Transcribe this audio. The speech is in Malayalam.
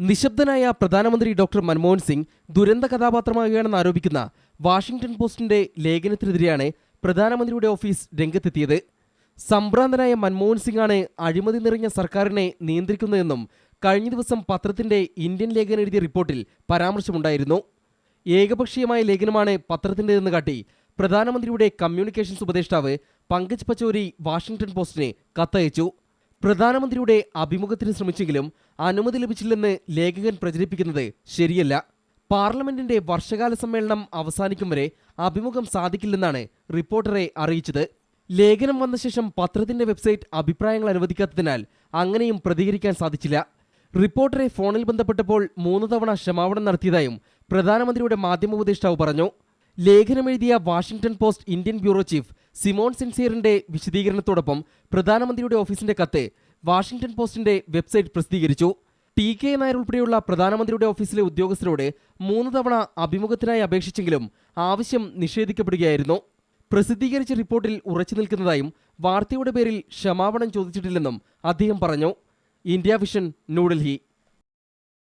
നിശബ്ദനായ പ്രധാനമന്ത്രി ഡോക്ടർ മൻമോഹൻ സിംഗ് ദുരന്ത കഥാപാത്രമാകുകയാണെന്ന് ആരോപിക്കുന്ന വാഷിംഗ്ടൺ പോസ്റ്റിന്റെ ലേഖനത്തിനെതിരെയാണ് പ്രധാനമന്ത്രിയുടെ ഓഫീസ് രംഗത്തെത്തിയത്. സംഭ്രാന്തനായ മൻമോഹൻ സിംഗാണ് അഴിമതി നിറഞ്ഞ സർക്കാരിനെ നിയന്ത്രിക്കുന്നതെന്നും കഴിഞ്ഞ ദിവസം പത്രത്തിന്റെ ഇന്ത്യൻ ലേഖനം എഴുതിയ റിപ്പോർട്ടിൽ പരാമർശമുണ്ടായിരുന്നു. ഏകപക്ഷീയമായ ലേഖനമാണ് പത്രത്തിന്റെതെന്ന് കാട്ടി പ്രധാനമന്ത്രിയുടെ കമ്മ്യൂണിക്കേഷൻസ് ഉപദേഷ്ടാവ് പങ്കജ് പച്ചോരി വാഷിംഗ്ടൺ പോസ്റ്റിന് കത്തയച്ചു. പ്രധാനമന്ത്രിയുടെ അഭിമുഖത്തിന് ശ്രമിച്ചെങ്കിലും അനുമതി ലഭിച്ചില്ലെന്ന് ലേഖകൻ പ്രചരിപ്പിക്കുന്നത് ശരിയല്ല. പാർലമെന്റിന്റെ വർഷകാല സമ്മേളനം അവസാനിക്കും വരെ അഭിമുഖം സാധിക്കില്ലെന്നാണ് റിപ്പോർട്ടറെ അറിയിച്ചത്. ലേഖനം വന്ന ശേഷം പത്രത്തിന്റെ വെബ്സൈറ്റ് അഭിപ്രായങ്ങൾ അനുവദിക്കാത്തതിനാൽ അങ്ങനെയും പ്രതികരിക്കാൻ സാധിച്ചില്ല. റിപ്പോർട്ടറെ ഫോണിൽ ബന്ധപ്പെട്ടപ്പോൾ മൂന്ന് തവണ ക്ഷമാപണം നടത്തിയതായും പ്രധാനമന്ത്രിയുടെ മാധ്യമ ഉപദേഷ്ടാവ് പറഞ്ഞു. ലേഖനമെഴുതിയ Washington Post Indian bureau chief Simon സിൻസിയറിന്റെ വിശദീകരണത്തോടൊപ്പം പ്രധാനമന്ത്രിയുടെ ഓഫീസിന്റെ കത്ത് വാഷിംഗ്ടൺ പോസ്റ്റിന്റെ വെബ്സൈറ്റ് പ്രസിദ്ധീകരിച്ചു. ടി കെ നായർ ഉൾപ്പെടെയുള്ള പ്രധാനമന്ത്രിയുടെ ഓഫീസിലെ ഉദ്യോഗസ്ഥരോട് മൂന്ന് തവണ അഭിമുഖത്തിനായി അപേക്ഷിച്ചെങ്കിലും ആവശ്യം നിഷേധിക്കപ്പെടുകയായിരുന്നു. പ്രസിദ്ധീകരിച്ച റിപ്പോർട്ടിൽ ഉറച്ചു നിൽക്കുന്നതായും വാർത്തയുടെ പേരിൽ ക്ഷമാപണം ചോദിച്ചിട്ടില്ലെന്നും അദ്ദേഹം പറഞ്ഞു. India vision New Delhi.